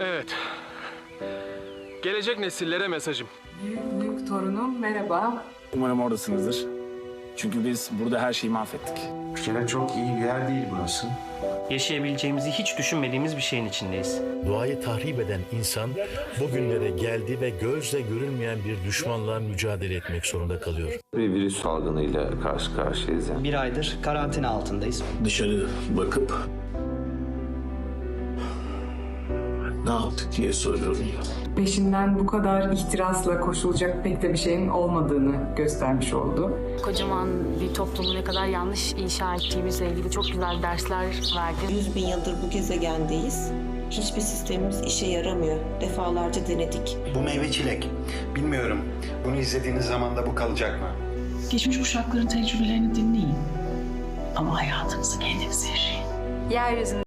Evet. Gelecek nesillere mesajım. Büyük büyük torunum merhaba. Umarım oradasınızdır. Çünkü biz burada her şeyi mahvettik. Bir kere çok iyi bir yer değil burası. Yaşayabileceğimizi hiç düşünmediğimiz bir şeyin içindeyiz. Doğayı tahrip eden insan bugünlere geldi ve gözle görülmeyen bir düşmanla mücadele etmek zorunda kalıyor. bir virüs salgınıyla karşı karşıyayız. Yani. Bir aydır karantina altındayız. dışarı bakıp ne yaptık diye soruyorum ya. Peşinden bu kadar ihtirasla koşulacak pek de bir şeyin olmadığını göstermiş oldu. kocaman bir toplumu ne kadar yanlış inşa ettiğimizle ilgili çok güzel dersler verdi. 100 bin yıldır bu gezegendeyiz. Hiçbir sistemimiz işe yaramıyor. Defalarca denedik. Bu meyve çilek. Bilmiyorum. Bunu izlediğiniz zaman da bu kalacak mı? Geçmiş kuşakların tecrübelerini dinleyin. Ama hayatınızı kendiniz yaşayın. Yeryüzünde